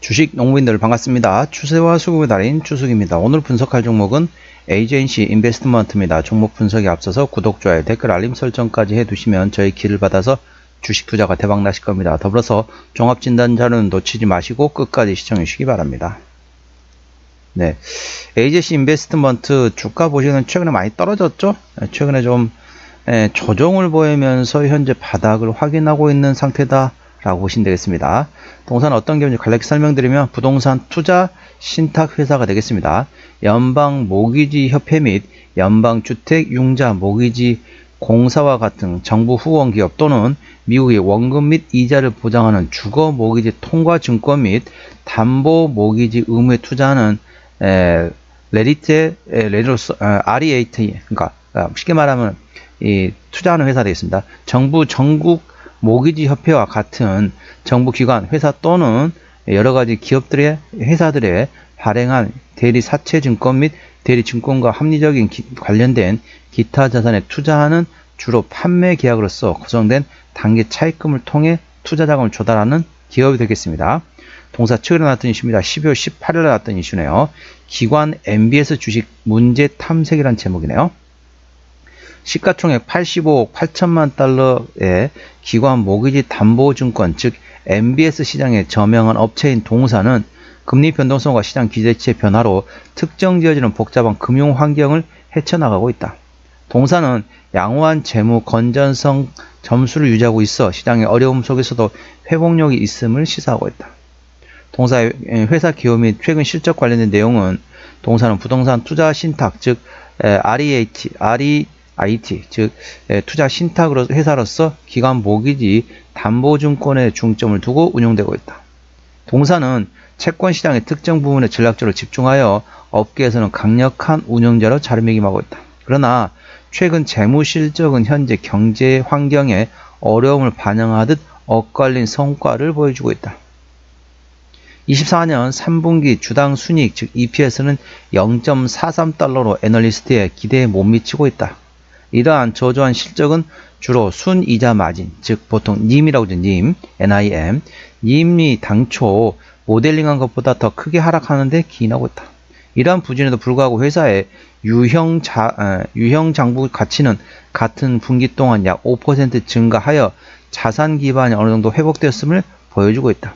주식 농부인들 반갑습니다. 추세와 수급의 달인 추석입니다. 오늘 분석할 종목은 AJC 인베스트먼트입니다. 종목 분석에 앞서서 구독, 좋아요, 댓글, 알림 설정까지 해두시면 저희 길을 받아서 주식 투자가 대박 나실 겁니다. 더불어서 종합 진단 자료는 놓치지 마시고 끝까지 시청해 주시기 바랍니다. 네, AJC 인베스트먼트 주가 보시면 최근에 많이 떨어졌죠? 네, 최근에 좀 예, 조정을 보이면서 현재 바닥을 확인하고 있는 상태다. 라고 보시면 되겠습니다. 동사는 어떤 경우인지 간략히 설명드리면 부동산 투자 신탁 회사가 되겠습니다. 연방 모기지 협회 및 연방 주택 융자 모기지 공사와 같은 정부 후원 기업 또는 미국의 원금 및 이자를 보장하는 주거 모기지 통과 증권 및 담보 모기지 의무에 투자하는 에, 레리테 레리로스 REAT 그러니까 아, 쉽게 말하면 이 투자하는 회사 되겠습니다. 정부 전국 모기지 협회와 같은 정부 기관, 회사 또는 여러 가지 기업들의 회사들의 발행한 대리 사채 증권 및 대리 증권과 합리적인 기, 관련된 기타 자산에 투자하는 주로 판매 계약으로서 구성된 단기 차입금을 통해 투자 자금을 조달하는 기업이 되겠습니다. 동사 측일에 나왔던 이슈입니다. 12월 18일에 나왔던 이슈네요. 기관 MBS 주식 문제 탐색이란 제목이네요. 시가총액 85억 8천만 달러의 기관 모기지 담보증권 즉 MBS 시장에 저명한 업체인 동사는 금리 변동성과 시장 기대치의 변화로 특정 지어지는 복잡한 금융 환경을 헤쳐나가고 있다. 동사는 양호한 재무 건전성 점수를 유지하고 있어 시장의 어려움 속에서도 회복력이 있음을 시사하고 있다. 동사의 회사 기업 및 최근 실적 관련된 내용은 동사는 부동산 투자 신탁 즉 REAT, RE IT, 즉 투자 신탁으로 회사로서 기관 모기지 담보증권에 중점을 두고 운영되고 있다. 동사는 채권 시장의 특정 부분에 전략적으로 집중하여 업계에서는 강력한 운영자로 자리매김하고 있다. 그러나 최근 재무 실적은 현재 경제 환경에 어려움을 반영하듯 엇갈린 성과를 보여주고 있다. 24년 3분기 주당 순이익 즉 EPS는 0.43달러로 애널리스트의 기대에 못 미치고 있다. 이러한 저조한 실적은 주로 순이자 마진, 즉 보통 님이라고 하죠. 님, NIM. 님이 당초 모델링한 것보다 더 크게 하락하는데 기인하고 있다. 이러한 부진에도 불구하고 회사의 유형, 자, 어, 유형 장부 가치는 같은 분기 동안 약 5% 증가하여 자산 기반이 어느 정도 회복되었음을 보여주고 있다.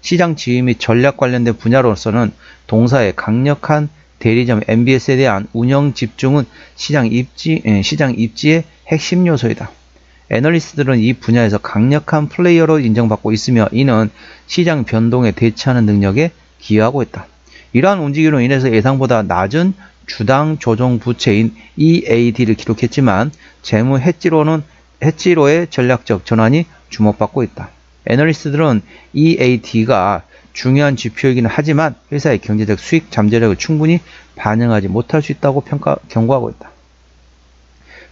시장 지위 및 전략 관련된 분야로서는 동사의 강력한 대리점 MBS에 대한 운영 집중은 시장 입지, 예, 시장 입지의 핵심 요소이다. 애널리스트들은 이 분야에서 강력한 플레이어로 인정받고 있으며 이는 시장 변동에 대처하는 능력에 기여하고 있다. 이러한 움직임으로 인해서 예상보다 낮은 주당 조정 부채인 EAD를 기록했지만 재무 해지로는 해지로의 전략적 전환이 주목받고 있다. 애널리스트들은 EAD가 중요한 지표이기는 하지만 회사의 경제적 수익 잠재력을 충분히 반영하지 못할 수 있다고 평가, 경고하고 있다.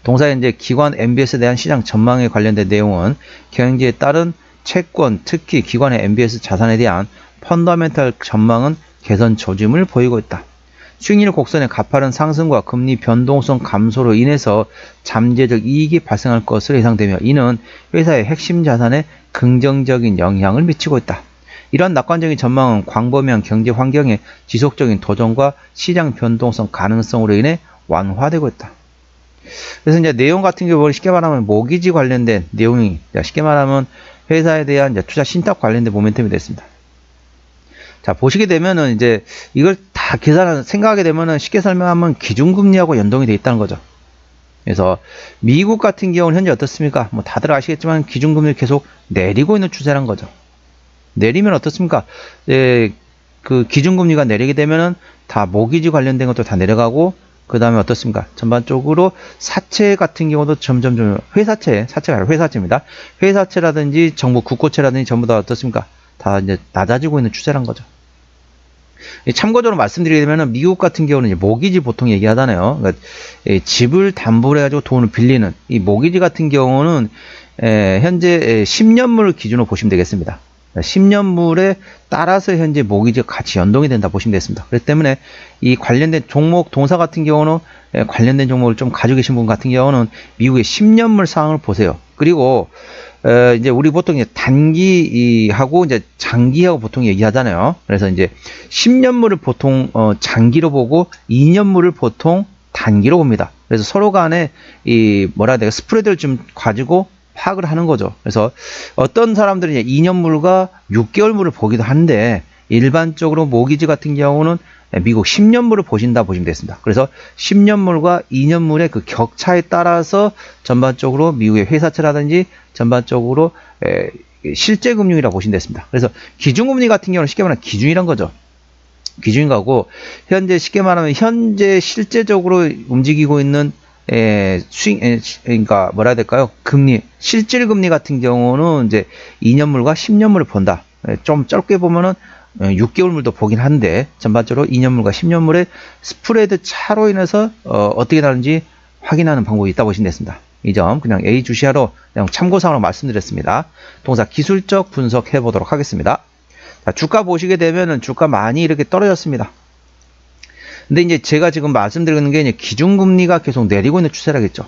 동사의 이제 기관 MBS에 대한 시장 전망에 관련된 내용은 경제에 따른 채권, 특히 기관의 MBS 자산에 대한 펀더멘탈 전망은 개선 조짐을 보이고 있다. 수익률 곡선의 가파른 상승과 금리 변동성 감소로 인해서 잠재적 이익이 발생할 것으로 예상되며 이는 회사의 핵심 자산에 긍정적인 영향을 미치고 있다. 이러한 낙관적인 전망은 광범위한 경제 환경의 지속적인 도전과 시장 변동성 가능성으로 인해 완화되고 있다. 그래서 이제 내용 같은 경우는 쉽게 말하면 모기지 관련된 내용이 쉽게 말하면 회사에 대한 투자 신탁 관련된 모멘텀이 됐습니다. 자 보시게 되면은 이제 이걸 다 계산을 생각하게 되면은 쉽게 설명하면 기준금리하고 연동이 돼 있다는 거죠. 그래서 미국 같은 경우는 현재 어떻습니까? 뭐 다들 아시겠지만 기준금리를 계속 내리고 있는 추세란 거죠. 내리면 어떻습니까? 예, 그 기준금리가 내리게 되면은 다 모기지 관련된 것도 다 내려가고 그 다음에 어떻습니까? 전반적으로 사채 같은 경우도 점점 점 회사채, 사채가 아니라 회사채입니다. 회사채라든지 정부 국고채라든지 전부 다 어떻습니까? 다 이제 낮아지고 있는 추세란 거죠. 참고적으로 말씀드리게 되면 미국 같은 경우는 이제 모기지 보통 얘기하잖아요. 그러니까 집을 담보로 해가지고 돈을 빌리는 이 모기지 같은 경우는 현재 10년물 기준으로 보시면 되겠습니다. 10년물에 따라서 현재 모기지가 같이 연동이 된다 보시면 되겠습니다. 그렇기 때문에 이 관련된 종목 동사 같은 경우는 관련된 종목을 좀 가지고 계신 분 같은 경우는 미국의 10년물 상황을 보세요. 그리고 어, 이제 우리 보통 이제 단기하고 이제 장기하고 보통 얘기하잖아요. 그래서 이제 10년물을 보통 어, 장기로 보고 2년물을 보통 단기로 봅니다. 그래서 서로 간에 이 뭐라 해야 될까 스프레드를 좀 가지고 파악을 하는 거죠. 그래서 어떤 사람들은 이제 2년물과 6개월물을 보기도 한데 일반적으로 모기지 같은 경우는 미국 10년물을 보신다 보시면 되겠습니다. 그래서 10년물과 2년물의 그 격차에 따라서 전반적으로 미국의 회사채라든지 전반적으로 에, 실제 금융이라 고 보시면 되겠습니다. 그래서 기준금리 같은 경우는 쉽게 말하면 기준이란 거죠. 기준인 거고 현재 쉽게 말하면 현재 실제적으로 움직이고 있는 에, 수익, 에, 그러니까 뭐라 해야 될까요? 금리, 실질 금리 같은 경우는 이제 2년물과 10년물을 본다. 에, 좀 짧게 보면은 6개월물도 어, 보긴 한데 전반적으로 2년물과 10년물의 스프레드 차로 인해서 어, 떻게 다른지 확인하는 방법이 있다고 보시면 되겠습니다. 이 점 그냥 A 주시하로 그냥 참고사항으로 말씀드렸습니다. 동사 기술적 분석해 보도록 하겠습니다. 자, 주가 보시게 되면은 주가 많이 이렇게 떨어졌습니다. 근데 이제 제가 지금 말씀드리는 게 이제 기준금리가 계속 내리고 있는 추세라겠죠.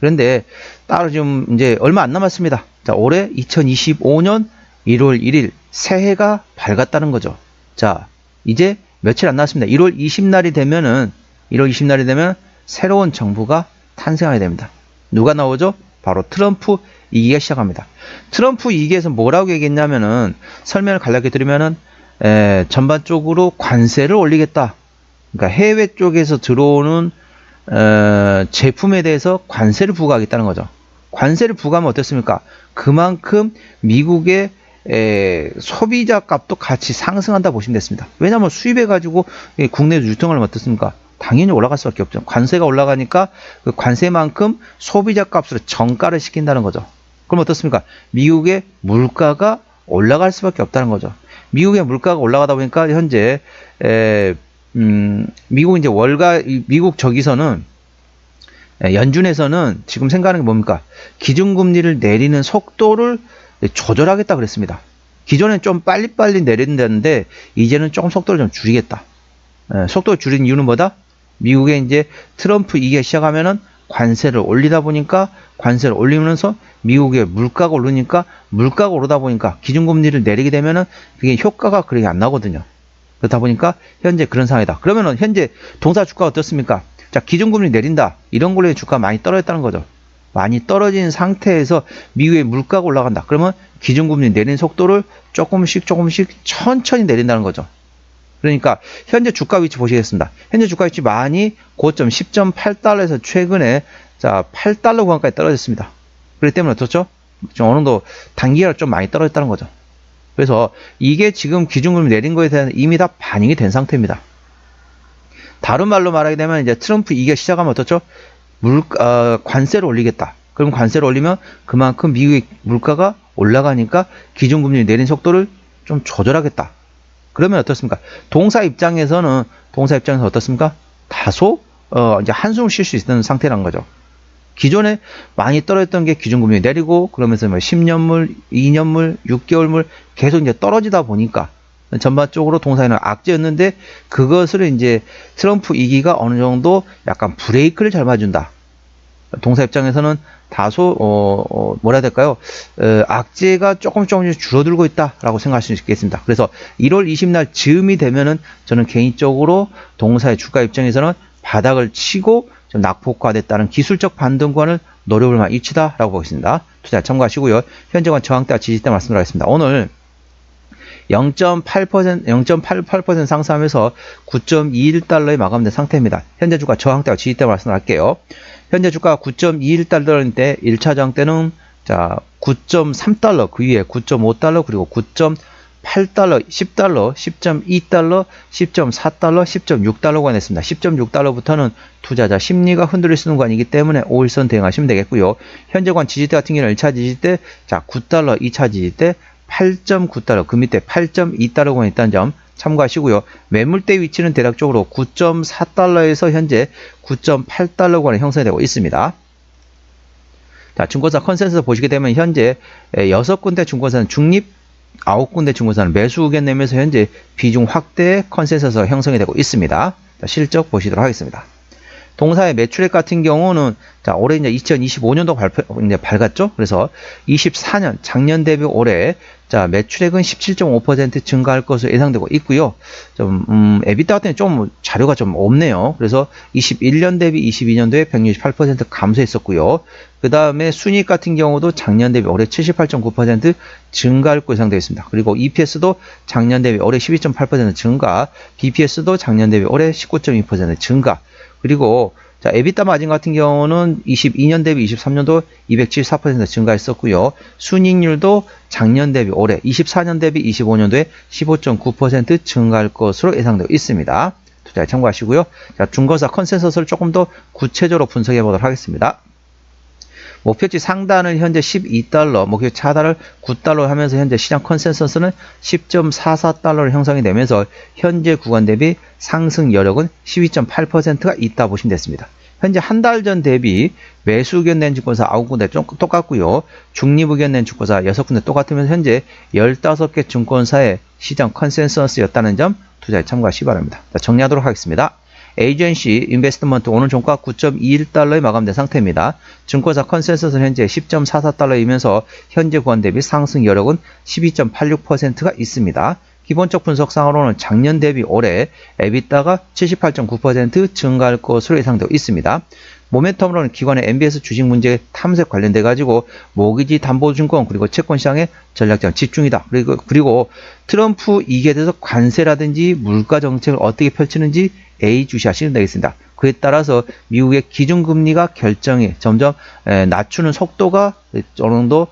그런데 따로 지금 이제 얼마 안 남았습니다. 자, 올해 2025년 1월 1일 새해가 밝았다는 거죠. 자, 이제 며칠 안 남았습니다. 1월 20날이 되면은 1월 20날이 되면 새로운 정부가 탄생하게 됩니다. 누가 나오죠? 바로 트럼프 2기가 시작합니다. 트럼프 2기에서 뭐라고 얘기했냐면은 설명을 간략히 드리면은 에, 전반적으로 관세를 올리겠다. 그러니까 해외 쪽에서 들어오는 에, 제품에 대해서 관세를 부과하겠다는 거죠. 관세를 부과하면 어떻습니까? 그만큼 미국의 에, 소비자 값도 같이 상승한다 보시면 됐습니다. 왜냐하면 수입해 가지고 국내 유통을 어떻습니까? 당연히 올라갈 수밖에 없죠. 관세가 올라가니까 그 관세만큼 소비자 값으로 정가를 시킨다는 거죠. 그럼 어떻습니까? 미국의 물가가 올라갈 수밖에 없다는 거죠. 미국의 물가가 올라가다 보니까 현재 에, 음, 미국 이제 월가 미국 저기서는 연준에서는 지금 생각하는 게 뭡니까? 기준금리를 내리는 속도를 조절하겠다 그랬습니다. 기존엔 좀 빨리빨리 내린다는데 이제는 조금 속도를 좀 줄이겠다. 에, 속도를 줄인 이유는 뭐다? 미국에 이제 트럼프 이게 시작하면은 관세를 올리다 보니까 관세를 올리면서 미국의 물가가 오르니까 물가가 오르다 보니까 기준금리를 내리게 되면은 그게 효과가 그렇게 안 나거든요. 그렇다 보니까 현재 그런 상황이다. 그러면은 현재 동사 주가 어떻습니까? 자, 기준금리 내린다. 이런 걸로 주가 많이 떨어졌다는 거죠. 많이 떨어진 상태에서 미국의 물가가 올라간다. 그러면 기준금리 내리는 속도를 조금씩 조금씩 천천히 내린다는 거죠. 그러니까 현재 주가 위치 보시겠습니다. 현재 주가 위치 많이 고점 10.8달러에서 최근에 자 8달러 구간까지 떨어졌습니다. 그렇기 때문에 어떻죠? 좀 어느 정도 단기간 좀 많이 떨어졌다는 거죠. 그래서 이게 지금 기준금리 내린 거에 대한 이미 다 반영이 된 상태입니다. 다른 말로 말하게 되면 이제 트럼프 이게 시작하면 어떻죠? 물 어, 관세를 올리겠다. 그럼 관세를 올리면 그만큼 미국의 물가가 올라가니까 기준금리 내린 속도를 좀 조절하겠다. 그러면 어떻습니까? 동사 입장에서는 동사 입장에서 어떻습니까? 다소 어, 이제 한숨을 쉴 수 있는 상태란 거죠. 기존에 많이 떨어졌던 게 기준금리 내리고 그러면서 뭐 10년물, 2년물, 6개월물 계속 이제 떨어지다 보니까 전반적으로 동사에는 악재였는데 그것을 이제 트럼프 이기가 어느 정도 약간 브레이크를 잘 맞준다. 동사 입장에서는 다소 어, 어 뭐라 해야 될까요? 어, 악재가 조금 조금씩 줄어들고 있다라고 생각할 수 있겠습니다. 그래서 1월 20날 즈음이 되면은 저는 개인적으로 동사의 주가 입장에서는 바닥을 치고 좀 낙폭화됐다는 기술적 반등권을 노려볼 만한 위치다라고 보겠습니다. 투자 참고하시고요. 현재관 저항대와 지지대 말씀드리겠습니다. 오늘 0.8% 0.88% 상승하면서 9.21달러에 마감된 상태입니다. 현재 주가 저항대와 지지대 말씀할게요. 현재 주가 9.21달러인데 1차 저항대는 자 9.3달러 그 위에 9.5달러 그리고 9.8달러, 10달러, 10.2달러, 10.4달러, 10.6달러 구간했습니다. 10.6달러부터는 투자자 심리가 흔들릴 수 있는 구간이기 때문에 5일선 대응하시면 되겠고요. 현재 관 지지대 같은 경우는 1차 지지대, 자 9달러, 2차 지지대, 8.9달러, 그 밑에 8.2달러 구간이 있다는 점 참고하시고요. 매물대 위치는 대략적으로 9.4달러에서 현재 9.8달러 구간에 형성이 되고 있습니다. 자, 증권사 컨센서스 보시게 되면 현재 6군데 증권사는 중립, 9군데 증권사는 매수 의견 내면서 현재 비중 확대 컨센서스가 형성이 되고 있습니다. 자, 실적 보시도록 하겠습니다. 동사의 매출액 같은 경우는 자, 올해 이제 2025년도 발표 이제 밝았죠. 그래서 24년 작년 대비 올해 자, 매출액은 17.5% 증가할 것으로 예상되고 있고요. 좀 음, 에비타 같은 좀 자료가 좀 없네요. 그래서 21년 대비 22년도에 168% 감소했었고요. 그 다음에 순이익 같은 경우도 작년 대비 올해 78.9% 증가할 것으로 예상되어 있습니다. 그리고 EPS도 작년 대비 올해 12.8% 증가, BPS도 작년 대비 올해 19.2% 증가. 그리고 자, 에비타 마진 같은 경우는 22년 대비 23년도 274% 증가했었고요. 순이익률도 작년 대비 올해 24년 대비 25년도에 15.9% 증가할 것으로 예상되고 있습니다. 투자에 참고하시고요. 자, 중거사 컨센서스를 조금 더 구체적으로 분석해 보도록 하겠습니다. 목표치 상단을 현재 12달러, 목표치 하단을 9달러 하면서 현재 시장 컨센서스는 10.44달러로 형성이 되면서 현재 구간 대비 상승 여력은 12.8%가 있다 보시면 됐습니다. 현재 한 달 전 대비 매수 의견 낸 증권사 9군데 좀 똑같고요. 중립 의견 낸 증권사 6군데 똑같으면서 현재 15개 증권사의 시장 컨센서스였다는 점 투자에 참고하시기 바랍니다. 자, 정리하도록 하겠습니다. 에이전시 인베스트먼트 오늘 종가 9.21달러에 마감된 상태입니다. 증권사 컨센서스는 현재 10.44달러이면서 현재 구간 대비 상승 여력은 12.86%가 있습니다. 기본적 분석상으로는 작년 대비 올해 에비타가 78.9% 증가할 것으로 예상되고 있습니다. 모멘텀으로는 기관의 MBS 주식 문제 탐색 관련돼 가지고 모기지 담보증권 그리고 채권 시장의 전략적 집중이다. 그리고 그리고 트럼프 2기에 대해서 관세라든지 물가 정책을 어떻게 펼치는지 A 주시하시면 되겠습니다. 그에 따라서 미국의 기준금리가 결정이 점점 낮추는 속도가 어느 정도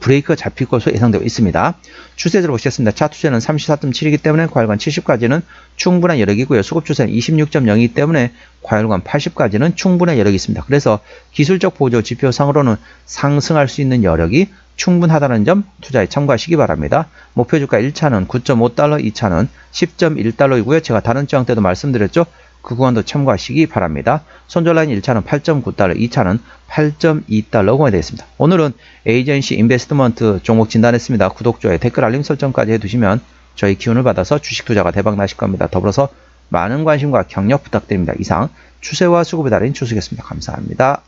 브레이크가 잡힐 것으로 예상되고 있습니다. 추세대로 보시겠습니다. 차트 추세는 34.7이기 때문에 과열관 70까지는 충분한 여력이고요. 수급 추세는 26.0이기 때문에 과열관 80까지는 충분한 여력이 있습니다. 그래서 기술적 보조 지표상으로는 상승할 수 있는 여력이 충분하다는 점 투자에 참고하시기 바랍니다. 목표 주가 1차는 9.5달러, 2차는 10.1달러이고요. 제가 다른 장 때도 말씀드렸죠. 그 구간도 참고하시기 바랍니다. 손절라인 1차는 8.9달러, 2차는 8.2달러가 되겠습니다. 오늘은 에이전시 인베스트먼트 종목 진단했습니다. 구독, 좋아요, 댓글 알림 설정까지 해두시면 저희 기운을 받아서 주식 투자가 대박 나실 겁니다. 더불어서 많은 관심과 격려 부탁드립니다. 이상 추세와 수급의 달인 추수겠습니다. 감사합니다.